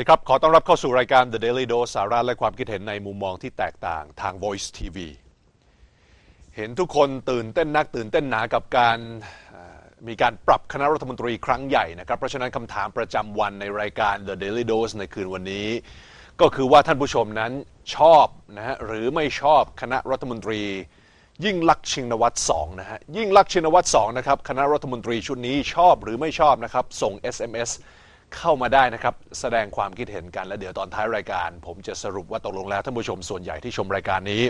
วัสดีครับ ขอต้อนรับเข้าสู่รายการ The Daily Dose สาระและความคิดเห็นในมุมมองที่แตกต่างทาง Voice TV เห็นทุกคนตื่นเต้นนักตื่นเต้นหนากับการมีการปรับคณะรัฐมนตรีครั้งใหญ่นะครับ เพราะฉะนั้นคำถามประจำวันในรายการ The Daily Dose ในคืนวันนี้ ก็คือว่าท่านผู้ชมนั้นชอบนะฮะหรือไม่ชอบคณะรัฐมนตรี ยิ่งลักษณ์ชินวัตรสองนะฮะยิ่งลักษณ์ชินวัตรสองนะครับคณะรัฐมนตรีชุดนี้ชอบหรือไม่ชอบนะครับส่ง SMS เข้ามาได้นะครับ แสดงความคิดเห็นกัน และเดี๋ยวตอนท้ายรายการ ผมจะสรุปว่าตกลงแล้วท่านผู้ชมส่วนใหญ่ที่ชมรายการนี้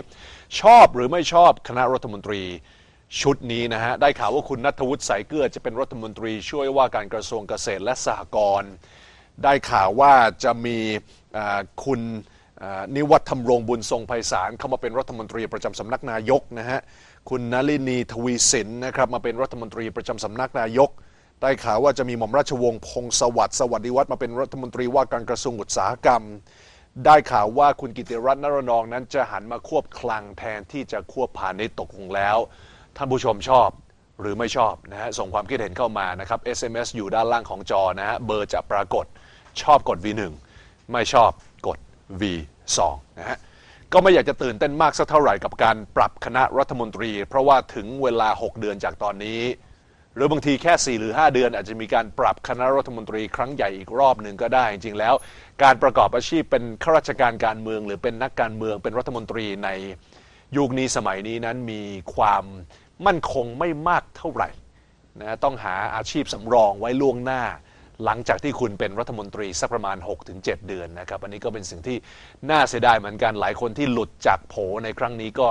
ชอบหรือไม่ชอบคณะรัฐมนตรีชุดนี้นะฮะ ได้ข่าวว่าคุณนัทวุฒิสายเกลือจะเป็นรัฐมนตรีช่วยว่าการกระทรวงเกษตรและสหกรณ์ได้ข่าวว่าจะมีคุณนิวัฒน์ธรรมรงบุญทรงไพศาลเข้ามาเป็นรัฐมนตรีประจำสำนักนายกนะฮะคุณนลินีทวีสินนะครับมาเป็นรัฐมนตรีประจำสำนักนายก ได้ข่าวว่าจะมีหม่อมราชวงศ์พงศวัสดิ์สวัสดิวัฒน์มาเป็นรัฐมนตรีว่าการกระทรวงอุตสาหกรรม ได้ข่าวว่าคุณกิติรัตน์นรนองนั้นจะหันมาควบคลังแทนที่จะควบพาณิชย์ตกลงแล้ว ท่านผู้ชมชอบหรือไม่ชอบนะฮะส่งความคิดเห็นเข้ามานะครับ SMS อยู่ด้านล่างของจอนะฮะเบอร์จะปรากฏชอบกด V1 ไม่ชอบกด V2 นะฮะก็ไม่อยากจะตื่นเต้นมากสักเท่าไหร่กับการปรับคณะรัฐมนตรี เพราะว่าถึงเวลา 6 เดือนจากตอนนี้ หรือบางทีแค่ 4 หรือ 5 เดือน อาจจะมีการปรับคณะรัฐมนตรีครั้งใหญ่อีกรอบหนึ่งก็ได้ จริงๆแล้ว การประกอบอาชีพเป็นข้าราชการการเมือง หรือเป็นนักการเมืองเป็นรัฐมนตรีในยุคนี้สมัยนี้นั้นมีความมั่นคงไม่มากเท่าไหร่นะต้องหาอาชีพสำรองไว้ล่วงหน้า หลังจากที่คุณเป็นรัฐมนตรีสักประมาณ 6-7 เดือนนะครับอันนี้ก็เป็นสิ่งที่น่าเสียดายเหมือนกันหลายคนที่หลุดจากโผในครั้งนี้ก็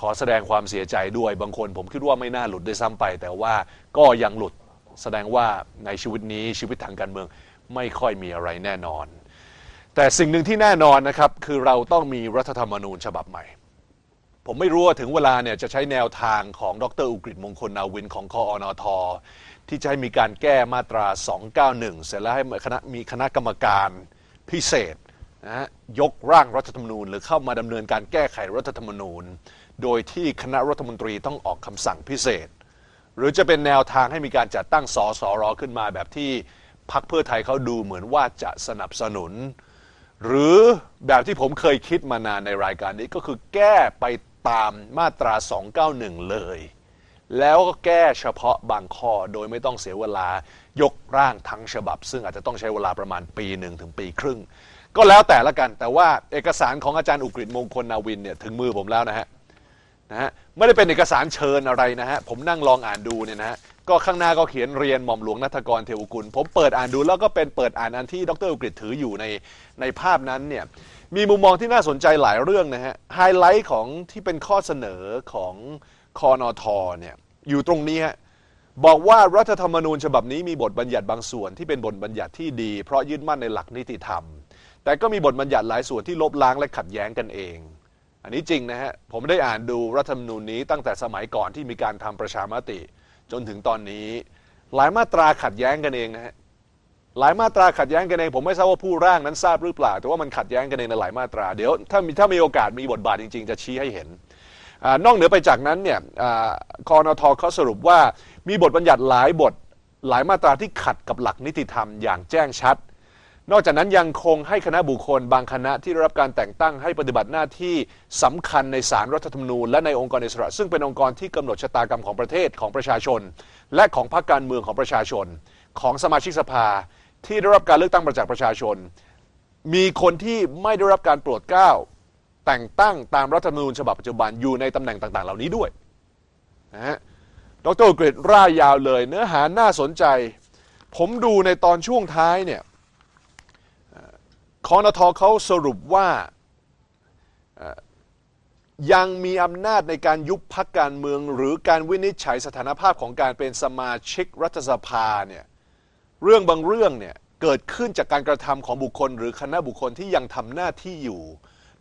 ขอแสดงความเสียใจด้วยบางคนผมคิดว่าไม่น่าหลุดได้ซ้ำไป แต่ว่าก็ยังหลุดแสดงว่าในชีวิตนี้ชีวิตทางการเมืองไม่ค่อยมีอะไรแน่นอน แต่สิ่งหนึ่งที่แน่นอนนะครับคือเราต้องมีรัฐธรรมนูญฉบับใหม่ ผมไม่รู้ว่าถึงเวลาเนี่ยจะใช้แนวทางของดรอุกฤษมงคลนาวินของคออนทที่จะให้มีการแก้มาตรา 291 เสร็จแล้วให้คณะมีคณะกรรมการพิเศษนะฮะยกร่างรัฐธรรมนูญ หรือเข้ามาดำเนินการแก้ไขรัฐธรรมนูญ โดยที่คณะรัฐมนตรีต้องออกคำสั่งพิเศษ หรือจะเป็นแนวทางให้มีการจัดตั้งสสรขึ้นมาแบบที่พรรคเพื่อไทยเขาดูเหมือนว่าจะสนับสนุน หรือแบบที่ผมเคยคิดมานานในรายการนี้ก็คือแก้ไปตามมาตรา 291 เลย แล้วก็แก้เฉพาะบางข้อโดยไม่ต้องเสียเวลายกร่างทั้งฉบับ ซึ่งอาจจะต้องใช้เวลาประมาณปีหนึ่งถึงปีครึ่ง ก็แล้วแต่ละกัน แต่ว่าเอกสารของอาจารย์อุกฤษมงคลนาวินเนี่ยถึงมือผมแล้วนะฮะ นะฮะไม่ได้เป็นเอกสารเชิญอะไรนะฮะผมนั่งลองอ่านดูเนี่ยนะฮะก็ข้างหน้าก็เขียนเรียนหม่อมหลวงนัทกรเทวกุล ผมเปิดอ่านดูแล้วก็เป็นเปิดอ่านอันที่ดรอุกฤษถืออยู่ในในภาพนั้นเนี่ยมีมุมมองที่น่าสนใจหลายเรื่องนะฮะไฮไลท์ของที่เป็นข้อเสนอของคอนอทเนี่ยอยู่ตรงนี้ฮะบอกว่ารัฐธรรมนูญฉบับนี้มีบทบัญญัติบางส่วนที่เป็นบทบัญญัติที่ดี เพราะยึดมั่นในหลักนิติธรรม แต่ก็มีบทบัญญัติหลายส่วนที่ลบล้างและขัดแย้งกันเอง อันนี้จริงนะฮะ ผมได้อ่านดูรัฐธรรมนูญนี้ตั้งแต่สมัยก่อนที่มีการทำประชามติ จนถึงตอนนี้ หลายมาตราขัดแย้งกันเองนะฮะหลายมาตราขัดแย้งกันเองผมไม่ทราบว่าผู้ร่างนั้นทราบหรือเปล่า แต่ว่ามันขัดแย้งกันเองในหลายมาตราเดี๋ยวถ้ามีถ้ามีโอกาสมีบทบาทจริง ๆ จะชี้ให้เห็นอนอกเหนือไปจากนั้นเนี่ยอคอนทเขาสรุปว่ามีบทบัญญัติหลายบทหลายมาตราที่ขัดกับหลักนิติธรรมอย่างแจ้งชัด นอกจากนั้นยังคงให้คณะบุคคล บางคณะที่ได้รับการแต่งตั้งให้ปฏิบัติหน้าที่สำคัญในศาลรัฐธรรมนูญและในองค์กรอิสระ ซึ่งเป็นองค์กรที่กำหนดชะตากรรมของประเทศของประชาชน และของพรรคการเมืองของประชาชน ของสมาชิกสภาที่ได้รับการเลือกตั้งมาจากประชาชน มีคนที่ไม่ได้รับการโปรดเกล้าแต่งตั้งตามรัฐธรรมนูญฉบับปัจจุบันอยู่ในตำแหน่งต่าง ๆ เหล่านี้ด้วยนะฮะดรกฤษร่ายยาวเลย เนื้อหาน่าสนใจ ผมดูในตอนช่วงท้ายเนี่ย คอนทเขาสรุปว่ายังมีอำนาจในการยุบพักการเมือง หรือการวินิจฉัยสถานภาพของการเป็นสมาชิกรัฐสภาเนี่ยเรื่องบางเรื่องเนี่ยเกิดขึ้นจากการกระทำของบุคคล หรือคณะบุคคลที่ยังทำหน้าที่อยู่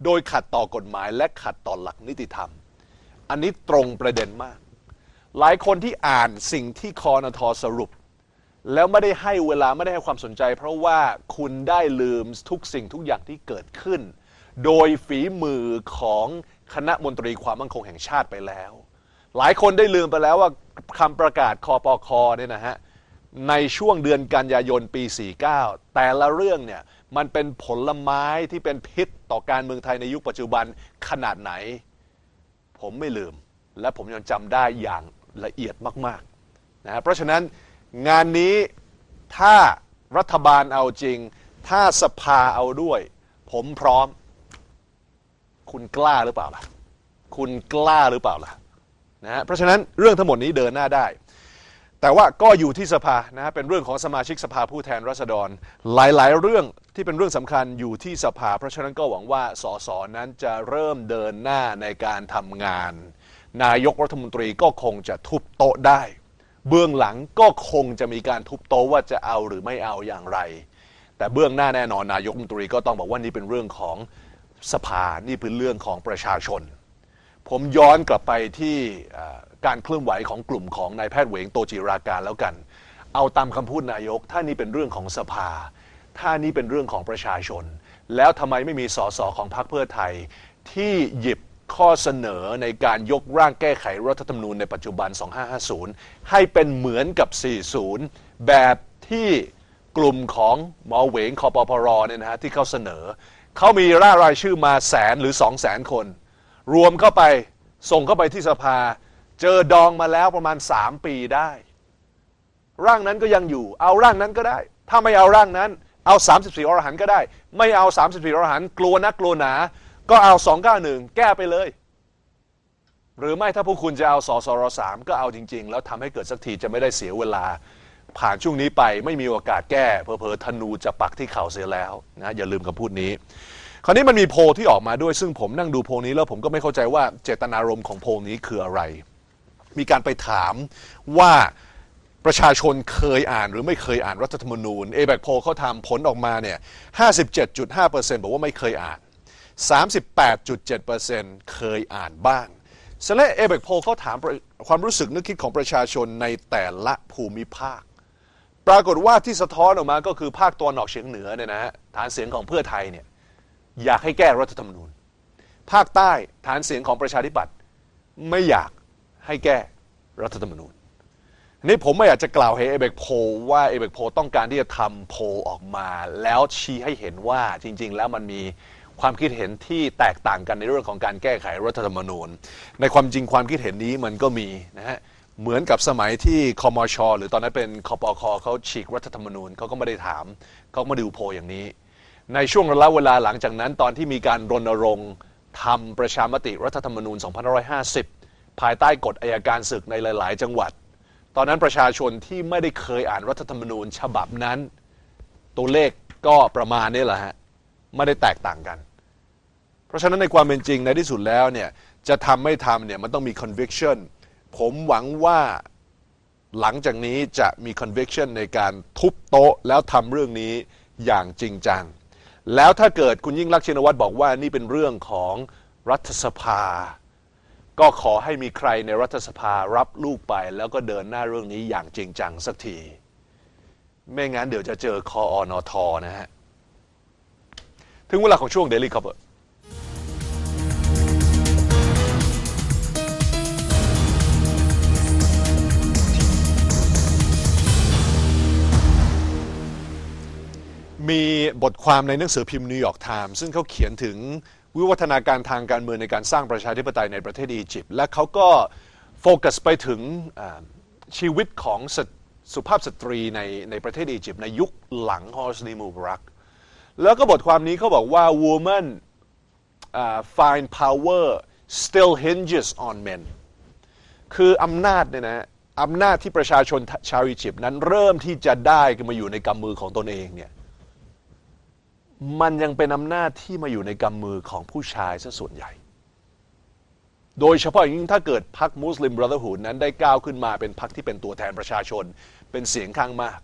โดยขัดต่อกฎหมายและขัดต่อหลักนิติธรรม อันนี้ตรงประเด็นมาก หลายคนที่อ่านสิ่งที่คอนทสรุป แล้วไม่ได้ให้เวลาไม่ได้ให้ความสนใจ เพราะว่าคุณได้ลืมทุกสิ่งทุกอย่างที่เกิดขึ้น โดยฝีมือของคณะมนตรีความมั่นคงแห่งชาติไปแล้ว หลายคนได้ลืมไปแล้วว่าคำประกาศคอปคอเนี่ยนะฮะในช่วงเดือนกันยายนปี 49 แต่ละเรื่องเนี่ยมันเป็นผลไม้ที่เป็นพิษต่อการเมืองไทยในยุคปัจจุบันขนาดไหน ผมไม่ลืม และผมยังจำได้อย่างละเอียดมากๆนะฮะเพราะฉะนั้น งานนี้ถ้ารัฐบาลเอาจริง ถ้าสภาเอาด้วย ผมพร้อม คุณกล้าหรือเปล่าล่ะ คุณกล้าหรือเปล่าล่ะนะเพราะฉะนั้นเรื่องทั้งหมดนี้เดินหน้าได้ แต่ว่าก็อยู่ที่สภานะฮะเป็นเรื่องของสมาชิกสภาผู้แทนราษฎร หลายๆ เรื่องที่เป็นเรื่องสำคัญอยู่ที่สภา เพราะฉะนั้นก็หวังว่าสสนั้นจะเริ่มเดินหน้าในการทำงาน นายกรัฐมนตรีก็คงจะทุบโต๊ะได้ เบื้องหลังก็คงจะมีการทุบโต๊ะว่าจะเอาหรือไม่เอาอย่างไร แต่เบื้องหน้าแน่นอนนายกรัฐมนตรีก็ต้องบอกว่านี่เป็นเรื่องของสภานี่เป็นเรื่องของประชาชน ผมย้อนกลับไปที่การเคลื่อนไหวของกลุ่มของนายแพทย์เหวงโตจิราการแล้วกัน เอาตามคำพูดนายก ถ้านี่เป็นเรื่องของสภา ถ้านี่เป็นเรื่องของประชาชน แล้วทำไมไม่มีสสของพรรคเพื่อไทยที่หยิบ ข้อเสนอในการยกร่างแก้ไขรัฐธรรมนูญในปัจจุบัน 2550 ให้เป็นเหมือนกับ 40 แบบที่กลุ่มของหมอเหวงคอปพรเนี่ยนะฮะที่เขาเสนอ เขามีร่ารายชื่อมาแสนหรือสองแสนคน รวมเข้าไปส่งเข้าไปที่สภา เจอดองมาแล้วประมาณ 3 ปีได้ ร่างนั้นก็ยังอยู่ เอาร่างนั้นก็ได้ ถ้าไม่เอาร่างนั้น เอา 34อรหันก็ได้ ไม่เอา 34อรหันกลัวนักกลัวหนา ก็เอา 291 แก้ไปเลย หรือไม่ถ้าพวกคุณจะเอาสสรสามก็เอาจริง ๆ แล้วทำให้เกิดสักทีจะไม่ได้เสียเวลา ผ่านช่วงนี้ไปไม่มีโอกาสแก้เพอเพอธนูจะปักที่เข่าเสียแล้วนะอย่าลืมคำพูดนี้ คราวนี้มันมีโพลที่ออกมาด้วยซึ่งผมนั่งดูโพลนี้แล้วผมก็ไม่เข้าใจว่าเจตนารมณ์ของโพลนี้คืออะไร มีการไปถามว่าประชาชนเคยอ่านหรือไม่เคยอ่านรัฐธรรมนูญเอแบกโพลเขาทำผลออกมาเนี่ย 57.5%บอกว่าไม่เคยอ่าน 38.7%เคยอ่านบ้างเสร็จแล้วเอแบกโพเขาถามความรู้สึกนึกคิดของประชาชนในแต่ละภูมิภาค ปรากฏว่าที่สะท้อนออกมาก็คือภาคตะวันออกเฉียงเหนือเนี่ยนะฮะฐานเสียงของเพื่อไทยเนี่ยอยากให้แก้รัฐธรรมนูญ ภาคใต้ฐานเสียงของประชาธิปัตย์ไม่อยากให้แก้รัฐธรรมนูญนี่ผมไม่อยากจะกล่าวให้เอเบกโพว่าเอเบกโพต้องการที่จะทำโพออกมา แล้วชี้ให้เห็นว่าจริง ๆ แล้วมันมี ความคิดเห็นที่แตกต่างกันในเรื่องของการแก้ไขรัฐธรรมนูญ ในความจริงความคิดเห็นนี้มันก็มีนะฮะเหมือนกับสมัยที่คอมช หรือตอนนั้นเป็นคอปคอเขาฉีกรัฐธรรมนูญเขาก็ไม่ได้ถามเขาก็มาดูโพอย่างนี้ ในช่วงระยะเวลาหลังจากนั้นตอนที่มีการรณรงค์ทำประชามติรัฐธรรมนูญ 2550 ภายใต้กฎอายการศึกในหลาย ๆ จังหวัด ตอนนั้นประชาชนที่ไม่ได้เคยอ่านรัฐธรรมนูญฉบับนั้น ตัวเลขก็ประมาณนี้แหละฮะไม่ได้แตกต่างกัน เพราะฉะนั้นในความเป็นจริงในที่สุดแล้วเนี่ยจะทำไม่ทำเนี่ยมันต้องมี conviction ผมหวังว่าหลังจากนี้จะมี conviction ในการทุบโต๊ะแล้วทำเรื่องนี้อย่างจริงจัง แล้วถ้าเกิดคุณยิ่งรักชินวัตรบอกว่านี่เป็นเรื่องของรัฐสภา ก็ขอให้มีใครในรัฐสภารับลูกไป แล้วก็เดินหน้าเรื่องนี้อย่างจริงจังสักที ไม่งั้นเดี๋ยวจะเจอคออนอทนะฮะ ถึงเวลาของช่วง Daily Cover มีบทความในหนังสือพิมพ์นิวยอร์กไทม์ซึ่งเขาเขียนถึงวิวัฒนาการทางการเมืองในการสร้างประชาธิปไตยในประเทศอียิปต์และเขาก็โฟกัสไปถึงชีวิตของส,สุภาพสตรีในในประเทศอียิปต์ในยุคหลังฮอสนีมูบรัก แล้วก็บทความนี้เขาบอกว่า woman uh, find power still hinges on men คืออำนาจเนี่ยนะอำนาจที่ประชาชนชาวอียิปต์นั้นเริ่มที่จะได้มาอยู่ในกำมือของตนเองเนี่ย มันยังเป็นอำนาจที่มาอยู่ในกำมือของผู้ชายซะส่วนใหญ่ โดยเฉพาะอย่างยิ่งถ้าเกิดพรรคมุสลิมบรัเ h อร์ o ูดนั้นได้ก้าวขึ้นมาเป็นพรรคที่เป็นตัวแทนประชาชน เป็นเสียงข้างมาก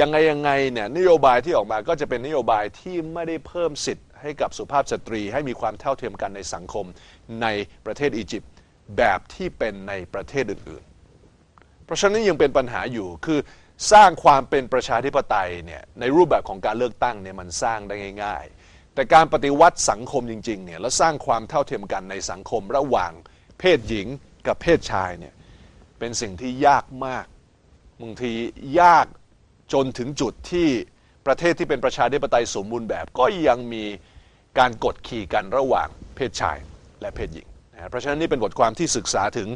ยังไงยังไงเนี่ยนโยบายที่ออกมาก็จะเป็นนโยบายที่ไม่ได้เพิ่มสิทธิ์ให้กับสุภาพสตรี ให้มีความเท่าเทียมกันในสังคมในประเทศอียิปต์แบบที่เป็นในประเทศอื่นๆ เพราะฉะนั้นยังเป็นปัญหาอยู่คือ สร้างความเป็นประชาธิปไตยเนี่ยในรูปแบบของการเลือกตั้งเนี่ยมันสร้างได้ง่าย ๆ แต่การปฏิวัติสังคมจริงๆเนี่ยแล้วสร้างความเท่าเทียมกันในสังคมระหว่างเพศหญิงกับเพศชายเนี่ยเป็นสิ่งที่ยากมากบางทียากจนถึงจุดที่ประเทศที่เป็นประชาธิปไตยสมบูรณ์แบบ ก็ยังมีการกดขี่กันระหว่างเพศชายและเพศหญิง เพราะฉะนั้นนี่เป็นบทความที่ศึกษาถึง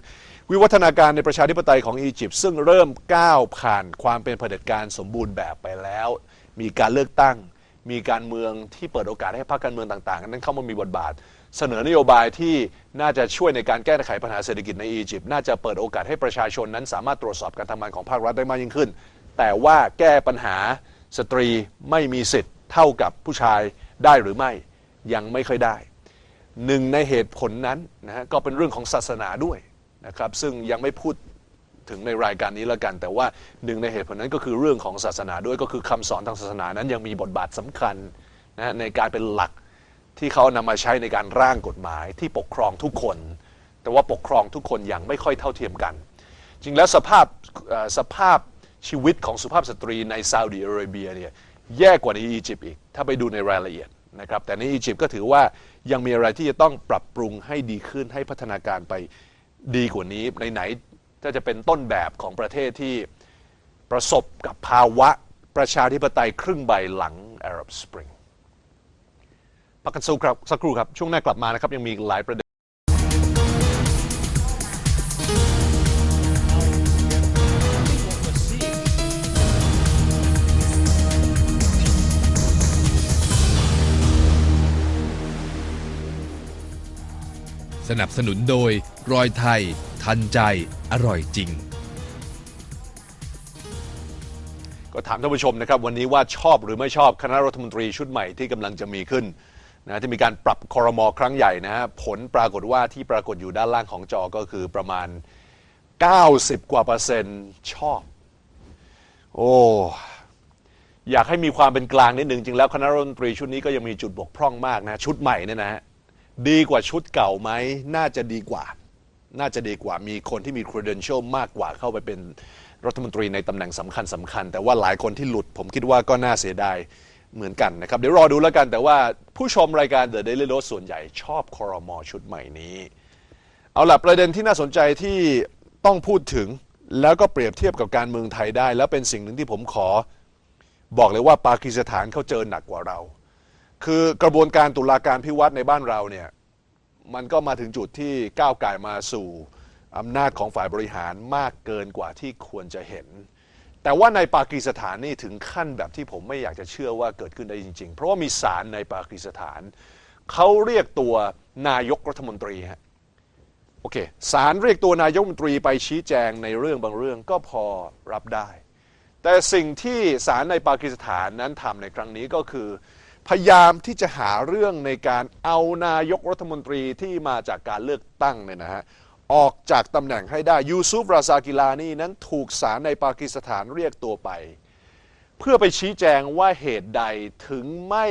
วิวัฒนาการในประชาธิปไตยของอียิปต์ซึ่งเริ่มก้าวผ่านความเป็นเผด็จการสมบูรณ์แบบไปแล้ว มีการเลือกตั้ง มีการเมืองที่เปิดโอกาสให้พรรคการเมืองต่างๆ นั้นเข้ามามีบทบาท เสนอนโยบายที่น่าจะช่วยในการแก้ไขปัญหาเศรษฐกิจในอียิปต์น่าจะเปิดโอกาสให้ประชาชนนั้น สามารถตรวจสอบการทำงานของภาครัฐได้มากยิ่งขึ้น แต่ว่าแก้ปัญหาสตรีไม่มีสิทธิ์เท่ากับผู้ชายได้หรือไม่ยังไม่ค่อยได้ หนึ่งในเหตุผลนั้นนะฮะก็เป็นเรื่องของศาสนาด้วยนะครับซึ่งยังไม่พูดถึงในรายการนี้แล้วกัน แต่ว่าหนึ่งในเหตุผลนั้นก็คือเรื่องของศาสนาด้วยก็คือคำสอนทางศาสนานั้นยังมีบทบาทสำคัญนะในการเป็นหลักที่เขานำมาใช้ในการร่างกฎหมายที่ปกครองทุกคน แต่ว่าปกครองทุกคนอย่างไม่ค่อยเท่าเทียมกัน จริงแล้วสภาพสภาพชีวิตของสุภาพสตรีในซาอุดิอาระเบียเนี่ยแย่กว่าในอียิปต์อีก ถ้าไปดูในรายละเอียด นะครับแต่ในอียิปต์ก็ถือว่ายังมีอะไรที่จะต้องปรับปรุงให้ดีขึ้นให้พัฒนาการไปดีกว่านี้ในไหนถ้าจะเป็นต้นแบบของประเทศที่ประสบกับภาวะประชาธิปไตยครึ่งใบหลัง Arab Spring พักกันสักครู่ครับสักครู่ครับช่วงหน้ากลับมานะครับยังมีหลายประเด็น บสนุนโดย รอยไทย ทันใจ อร่อยจริง ก็ถามท่านผู้ชมนะครับ วันนี้ว่าชอบหรือไม่ชอบคณะรัฐมนตรีชุดใหม่ที่กำลังจะมีขึ้นนะที่มีการปรับคอรมอครั้งใหญ่นะฮะผลปรากฏว่าที่ปรากฏอยู่ด้านล่างของจอก็คือประมาณ 90 กว่าเปอร์เซ็นต์ชอบ โอ้ อยากให้มีความเป็นกลางนิดหนึ่งจริงแล้วคณะรัฐมนตรีชุดนี้ก็ยังมีจุดบกพร่องมากนะ ชุดใหม่เนี่ยนะฮะ ดีกว่าชุดเก่าไหม น่าจะดีกว่า น่าจะดีกว่า มีคนที่มี credential มากกว่าเข้าไปเป็นรัฐมนตรีในตำแหน่งสำคัญสำคัญ แต่ว่าหลายคนที่หลุด ผมคิดว่าก็น่าเสียดายเหมือนกันนะครับ เดี๋ยวรอดูแล้วกัน แต่ว่าผู้ชมรายการ The Daily Dose ส่วนใหญ่ชอบคอรมอชุดใหม่นี้ เอาล่ะประเด็นที่น่าสนใจที่ต้องพูดถึง แล้วก็เปรียบเทียบกับการเมืองไทยได้ แล้วเป็นสิ่งหนึ่งที่ผมขอ บอกเลยว่าปากีสถานเขาเจอหนักกว่าเรา คือกระบวนการตุลาการพิวัตรในบ้านเราเนี่ยมันก็มาถึงจุดที่ก้าวไก่มาสู่อำนาจของฝ่ายบริหารมากเกินกว่าที่ควรจะเห็น แต่ว่าในปากีสถานนี่ถึงขั้นแบบที่ผมไม่อยากจะเชื่อว่าเกิดขึ้นได้จริง ๆ เพราะว่ามีศาลในปากีสถานเขาเรียกตัวนายกรัฐมนตรีฮะโอเคศาลเรียกตัวนายกรัฐมนตรีไปชี้แจงในเรื่องบางเรื่องก็พอรับได้ แต่สิ่งที่ศาลในปากีสถานนั้นทำในครั้งนี้ก็คือ พยายามที่จะหาเรื่องในการเอานายกรัฐมนตรีที่มาจากการเลือกตั้งเนี่ยนะฮะออกจากตำแหน่งให้ได้ยูซุฟราซากิลานีนั้นถูกศาลในปากีสถานเรียกตัวไป เพื่อไปชี้แจงว่าเหตุใดถึงไม่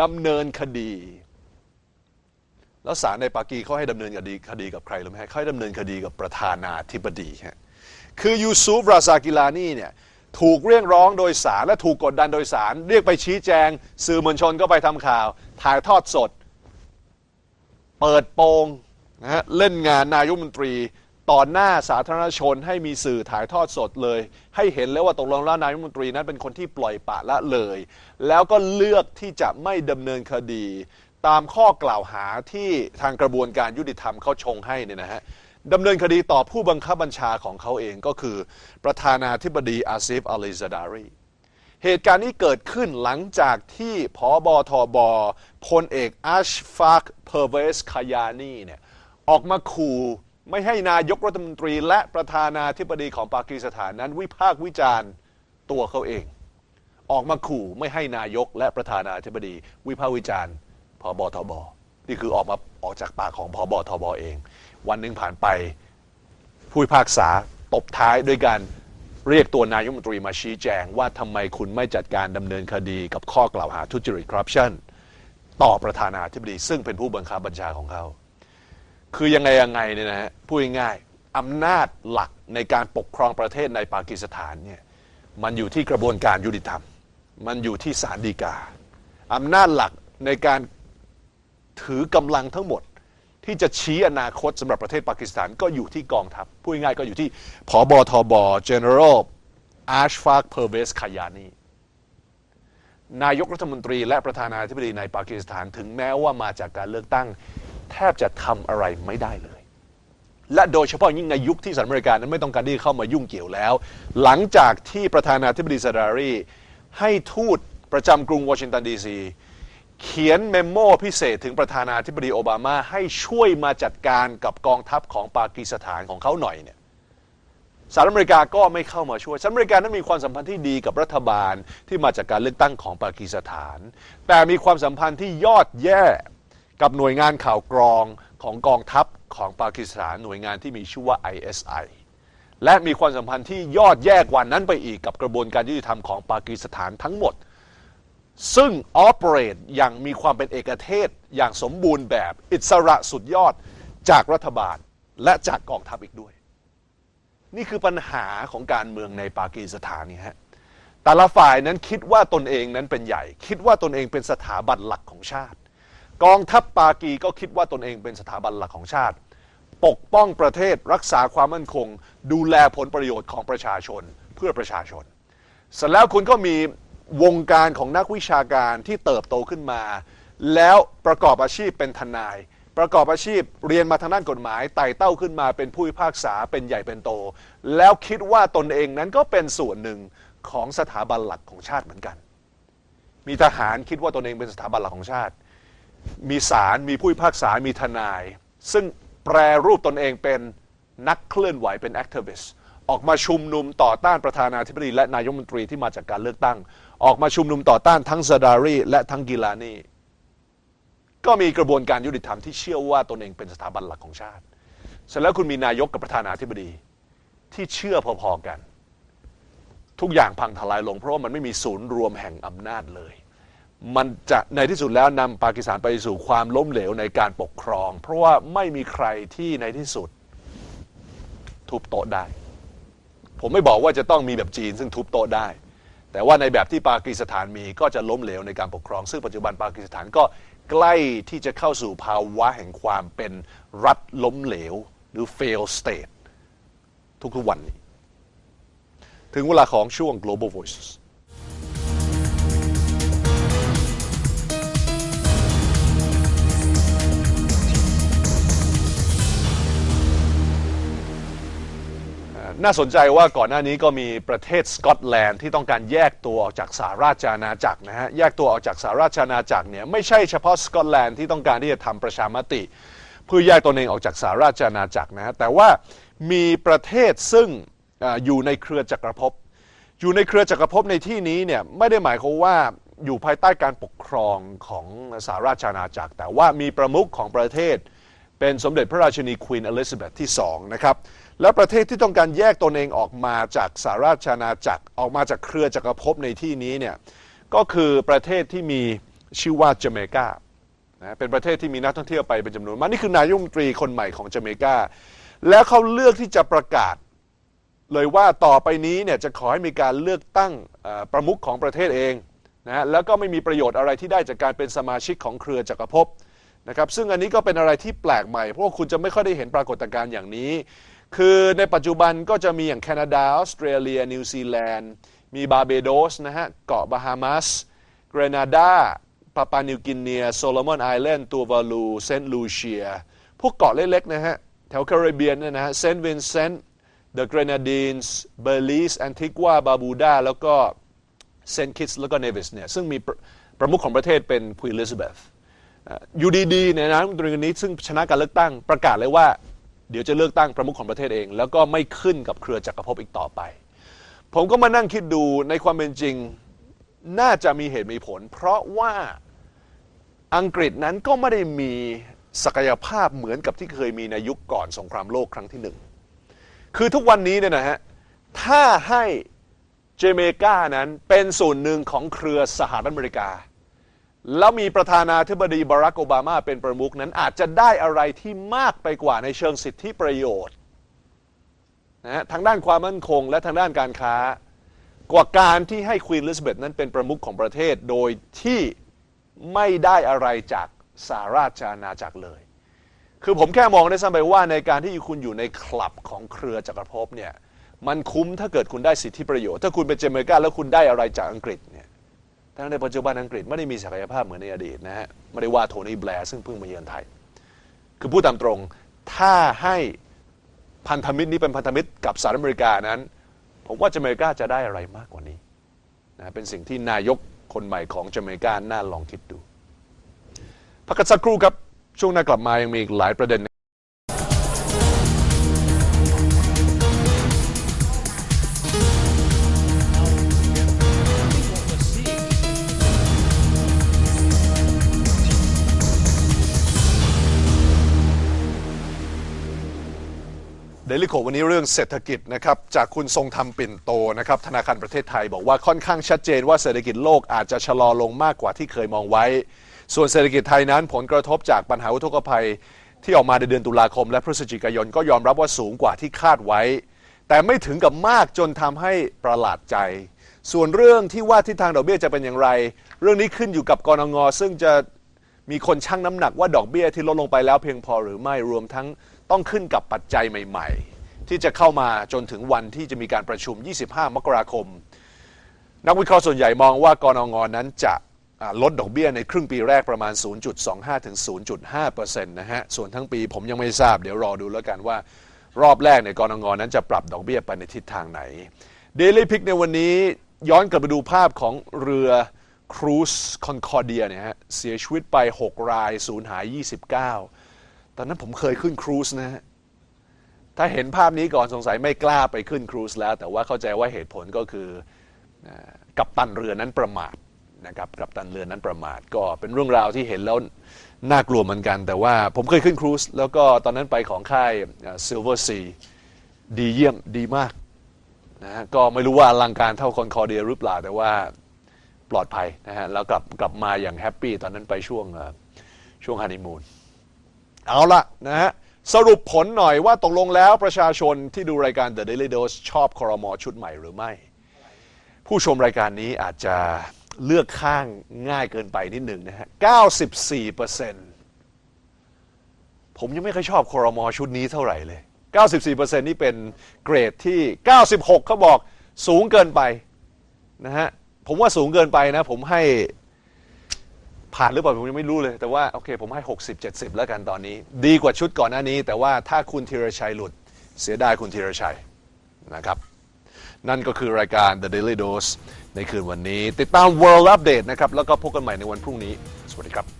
ดำเนินคดี แล้วศาลในปากีเขาให้ดำเนินคดีคดีกับใครรู้ไหมเขาให้ดำเนินคดีกับประธานาธิบดีฮะคือยูซุฟราซากิลานีเนี่ย ถูกเรียกร้องโดยสารและถูกกดดันโดยสาร เรียกไปชี้แจง สื่อมวลชนก็ไปทำข่าว ถ่ายทอดสด เปิดโปงนะฮะเล่นงานนายกมนตรีต่อหน้าสาธารณชนให้มีสื่อถ่ายทอดสดเลย ให้เห็นแล้วว่าตกลงแล้วนายกมนตรีนั้นเป็นคนที่ปล่อยปะละเลย แล้วก็เลือกที่จะไม่ดำเนินคดี ตามข้อกล่าวหาที่ทางกระบวนการยุติธรรมเขาชงให้เนี่ยนะฮะ ดำเนินคดีต่อผู้บังคับบัญชาของเขาเองก็คือ ประธานาธิบดีอาซิฟอาลีซาดารีเหตุการณ์นี้เกิดขึ้นหลังจากที่พอบอทบอพลเอกอัชฟากเพอร์เวสคายานีเนี่ยออกมาขู่ไม่ให้นายกรัฐมนตรี และประธานาธิบดีของปากีสถานนั้นวิพากษ์วิจารณ์ตัวเขาเอง ออกมาขู่ไม่ให้นายกและประธานาธิบดี วิพากษ์วิจารณ์พบทบอนี่คือออกมาออกจากปากของพอบอทบอเอง วันหนึ่งผ่านไปผู้พิพากษาตบท้ายด้วยการเรียกตัวนายกรัฐมนตรีมาชี้แจงว่าทำไมคุณไม่จัดการดำเนินคดีกับข้อกล่าวหาทุจริตคอร์รัปชันต่อประธานาธิบดีซึ่งเป็นผู้บังคับบัญชาของเขา คือยังไงยังไงเนี่ยนะฮะพูดง่ายๆอำนาจหลักในการปกครองประเทศในปากีสถานเนี่ยมันอยู่ที่กระบวนการยุติธรรม มันอยู่ที่ศาลฎีกาอำนาจหลักในการถือกำลังทั้งหมด ที่จะชี้อนาคตสำหรับประเทศปากีสถานก็อยู่ที่กองทัพพูดง่ายๆก็อยู่ที่ผบทบ General Ashfaq Pervez Kayani นายกรัฐมนตรีและประธานาธิบดีในปากีสถานถึงแม้ว่ามาจากการเลือกตั้ง แทบจะทำอะไรไม่ได้เลย และโดยเฉพาะยิ่งในยุคที่สหรัฐอเมริกานั้นไม่ต้องการที่เข้ามายุ่งเกี่ยวแล้ว หลังจากที่ประธานาธิบดีซาดารีให้ทูตประจำกรุงวอชิงตันดีซี เขียนเมมโมพิเศษถึงประธานาธิบดีโอบามา ให้ช่วยมาจัดการกับกองทัพของปากีสถานของเขาหน่อยเนี่ยสหรัฐอเมริกาก็ไม่เข้ามาช่วยสหรัฐอเมริกานั้นมีความสัมพันธ์ที่ดีกับรัฐบาลที่มาจากการเลือกตั้งของปากีสถาน แต่มีความสัมพันธ์ที่ยอดแย่กับหน่วยงานข่าวกรองของกองทัพของปากีสถานหน่วยงานที่มีชื่อว่า ISI และมีความสัมพันธ์ที่ยอดแย่กว่านั้นไปอีกกับกระบวนการยุติธรรมของปากีสถานทั้งหมด ซึ่ง operate อย่างมีความเป็นเอกเทศอย่างสมบูรณ์แบบอิสระสุดยอดจากรัฐบาลและจากกองทัพอีกด้วย นี่คือปัญหาของการเมืองในปากีสถานนี่ฮะแต่ละฝ่ายนั้นคิดว่าตนเองนั้นเป็นใหญ่ คิดว่าตนเองเป็นสถาบันหลักของชาติ กองทัพปากีก็คิดว่าตนเองเป็นสถาบันหลักของชาติ ปกป้องประเทศรักษาความมั่นคง ดูแลผลประโยชน์ของประชาชนเพื่อประชาชน เสร็จแล้วคุณก็มี วงการของนักวิชาการที่เติบโตขึ้นมา แล้วประกอบอาชีพเป็นทนาย ประกอบอาชีพเรียนมาทางด้านกฎหมายไต่เต้าขึ้นมาเป็นผู้พิพากษาเป็นใหญ่เป็นโต แล้วคิดว่าตนเองนั้นก็เป็นส่วนหนึ่งของสถาบันหลักของชาติเหมือนกัน มีทหารคิดว่าตนเองเป็นสถาบันหลักของชาติ มีศาลมีผู้พิพากษามีทนาย ซึ่งแปรรูปตนเองเป็นนักเคลื่อนไหวเป็นแอคทิวิสต์ออกมาชุมนุมต่อต้านประธานาธิบดีและนายกรัฐมนตรีที่มาจากการเลือกตั้ง ออกมาชุมนุมต่อต้านทั้งซาดารีและทั้งกิลานีก็มีกระบวนการยุติธรรมที่เชื่อว่าตนเองเป็นสถาบันหลักของชาติ เสร็จแล้วคุณมีนายกกับประธานาธิบดี ที่เชื่อพอๆกัน ทุกอย่างพังทลายลง เพราะว่ามันไม่มีศูนย์รวมแห่งอำนาจเลย มันจะในที่สุดแล้วนำปากีสถานไปสู่ความล้มเหลวในการปกครอง เพราะว่าไม่มีใครที่ในที่สุดทุบโต๊ะได้ ผมไม่บอกว่าจะต้องมีแบบจีนซึ่งทุบโต๊ะได้ แต่ว่าในแบบที่ปากีสถานมีก็จะล้มเหลวในการปกครอง ซึ่งปัจจุบันปากีสถานก็ใกล้ที่จะเข้าสู่ภาวะแห่งความเป็นรัฐล้มเหลว หรือ fail state ทุกๆวันนี้ ถึงเวลาของช่วง global voices น่าสนใจว่าก่อนหน้านี้ก็มีประเทศสกอตแลนด์ที่ต้องการแยกตัวออกจากสหราชอาณาจักรนะฮะแยกตัวออกจากสหราชอาณาจักรเนี่ยไม่ใช่เฉพาะสกอตแลนด์ที่ต้องการที่จะทำประชามติ เพื่อแยกตนเองออกจากสหราชอาณาจักรนะฮะแต่ว่ามีประเทศซึ่งออยู่ในเครือจักรภพอยู่ในเครือจักรภพในที่นี้เนี่ยไม่ได้หมายความว่าอยู่ภายใต้การปกครองของสหราชอาณาจักร แต่ว่ามีประมุขของประเทศ เป็นสมเด็จพระราชินีควีนอลิซาเบธที่2นะครับและประเทศที่ต้องการแยกตนเองออกมาจากสหราชอาณาจักรออกมาจากเครือจักรภพในที่นี้เนี่ยก็คือประเทศที่มีชื่อว่าเจเมกานะเป็นประเทศที่มีนักท่องเที่ยวไปเป็นจำนวนมากนี่คือนายกรัฐมนตรีคนใหม่ของเจเมกาแล้วเขาเลือกที่จะประกาศ เลยว่าต่อไปนี้เนี่ยจะขอให้มีการเลือกตั้งประมุขของประเทศเองนะฮะแล้วก็ไม่มีประโยชน์อะไรที่ได้จากการเป็นสมาชิกของเครือจักรภพ นะครับซึ่งอันนี้ก็เป็นอะไรที่แปลกใหม่ เพราะว่าคุณจะไม่ค่อยได้เห็นปรากฏการณ์อย่างนี้ คือในปัจจุบันก็จะมีอย่างแคนาดาออสเตรเลีย นิวซีแลนด์มีบาเบโดสนะฮะเกาะบาฮามัสเกรนาดาปาปานิวกินเนียโซโลมอนไอแลนด์ตัววาลูเซนต์ลูเซียพวกเกาะเล็กๆนะฮะแถวแคริบเบียนเนี่ยนะฮะเซนต์วินเซนต์ The Grenadines Belize Antigua Barbuda แล้วก็เซนต์คิตส์แล้วก็เนวิสเนี่ยซึ่งมีประประมุขของประเทศเป็นควีนอลิซาเบธ อยู่ดีๆเนี่ยนะรัฐมนตรีคนนี้ซึ่งชนะการเลือกตั้งประกาศเลยว่า เดี๋ยวจะเลือกตั้งประมุขของประเทศเอง แล้วก็ไม่ขึ้นกับเครือจักรภพอีกต่อไป ผมก็มานั่งคิดดูในความเป็นจริงน่าจะมีเหตุมีผล เพราะว่าอังกฤษนั้นก็ไม่ได้มีศักยภาพเหมือนกับที่เคยมีในยุคก่อนสงครามโลกครั้งที่หนึ่งคือทุกวันนี้เนี่ยนะฮะถ้าให้เจเมกานั้นเป็นส่วนหนึ่งของเครือสหรัฐอเมริกา แล้วมีประธานาธิบดีบารักโอบามาเป็นประมุขนั้นอาจจะได้อะไรที่มากไปกว่าในเชิงสิทธิประโยชน์นะฮะทางด้านความมั่นคงและทางด้านการค้า กว่าการที่ให้ควีนลิซเบธนั้นเป็นประมุขของประเทศโดยที่ไม่ได้อะไรจากสหราชอาณาจักรเลย คือผมแค่มองได้ซ้ำไปว่าในการที่คุณอยู่ในคลับของเครือจักรภพเนี่ยมันคุ้มถ้าเกิดคุณได้สิทธิประโยชน์ ถ้าคุณเป็นเจเมกาแล้วคุณได้อะไรจากอังกฤษ ทั้งในปัจจุบันอังกฤษไม่ได้มีศักยภาพเหมือนในอดีตนะฮะไม่ได้ว่าโทนี่แบร์ซึ่งเพิ่งมาเยือนไทย คือพูดตามตรง ถ้าให้พันธมิตรนี้เป็นพันธมิตรกับสหรัฐอเมริกานั้น ผมว่าจาเมริกาจะได้อะไรมากกว่านี้นะเป็นสิ่งที่นายกคนใหม่ของจาเมริกาน่าลองคิดดูพักกันสักครู่ครับช่วงหน้ากลับมายังมีอีกหลายประเด็น ลิโควันนี้เรื่องเศรษฐกิจนะครับจากคุณทรงธรรมปิ่นโตนะครับธนาคารประเทศไทยบอกว่าค่อนข้างชัดเจนว่าเศรษฐกิจโลกอาจจะชะลอลงมากกว่าที่เคยมองไว้ ส่วนเศรษฐกิจไทยนั้นผลกระทบจากปัญหาอุทกภัย ที่ออกมาในเดือนตุลาคม และพฤศจิกายนก็ยอมรับว่าสูงกว่าที่คาดไว้ แต่ไม่ถึงกับมากจนทำให้ประหลาดใจ ส่วนเรื่องที่ว่าทิศทางดอกเบี้ยจะเป็นอย่างไร เรื่องนี้ขึ้นอยู่กับกรงงซึ่งจะมีคนชั่งน้ำหนักว่าดอกเบี้ยที่ลดลงไปแล้วเพียงพอหรือไม่รวมทั้ง ต้องขึ้นกับปัจจัยใหม่ ๆ ที่จะเข้ามาจนถึงวันที่จะมีการประชุม 25 มกราคม นักวิเคราะห์ส่วนใหญ่มองว่ากรงงนั้นจะลดดอกเบี้ยในครึ่งปีแรกประมาณ 0.25 ถึง 0.5%นะฮะ ส่วนทั้งปีผมยังไม่ทราบ เดี๋ยวรอดูแล้วกันว่ารอบแรกในกรงนั้นจะปรับดอกเบี้ยไปในทิศทางไหน Daily Pick ในวันนี้ย้อนกลับไปดูภาพของเรือครูซคอนคอร์เดียเนี่ยฮะเสียชีวิตไป 6 รายสูญหาย 29 ตอนนั้นผมเคยขึ้นครูซนะฮะถ้าเห็นภาพนี้ก่อนสงสัยไม่กล้าไปขึ้นครูซแล้ว แต่ว่าเข้าใจว่าเหตุผลก็คือกัปตันเรือนั้นประมาทนะครับกัปตันเรือนั้นประมาทก็เป็นเรื่องราวที่เห็นแล้วน่ากลัวเหมือนกัน แต่ว่าผมเคยขึ้นครูซแล้วก็ตอนนั้นไปของค่ายซิลเวอร์ซีดีเยี่ยมดีมากนะฮะก็ไม่รู้ว่าอลังการเท่าคอนคอเดียหรือเปล่า แต่ว่าปลอดภัยนะฮะแล้วกลับกลับมาอย่างแฮปปี้ตอนนั้นไปช่วงช่วงฮันนีมูน เอาละนะฮะสรุปผลหน่อยว่าตกลงแล้วประชาชนที่ดูรายการ The Daily Dose ชอบคอรมอชุดใหม่หรือไม่ ผู้ชมรายการนี้อาจจะเลือกข้างง่ายเกินไปนิดหนึ่งนะฮะ 94%ผมยังไม่เคยชอบคอรมอชุดนี้เท่าไหร่เลย 94%นี่เป็นเกรดที่ 96 เขาบอกสูงเกินไปนะฮะ ผมว่าสูงเกินไปนะ ผมให้ ผ่านหรือเปล่าผมยังไม่รู้เลย แต่ว่าโอเคผมให้ 60 70 แล้วกันตอนนี้ ดีกว่าชุดก่อนหน้านี้ แต่ว่าถ้าคุณธีรชัยหลุด เสียดายคุณธีรชัยนะครับนั่นก็คือรายการ The Daily Dose ในคืนวันนี้ ติดตาม World Update นะครับ แล้วก็พบกันใหม่ในวันพรุ่งนี้ สวัสดีครับ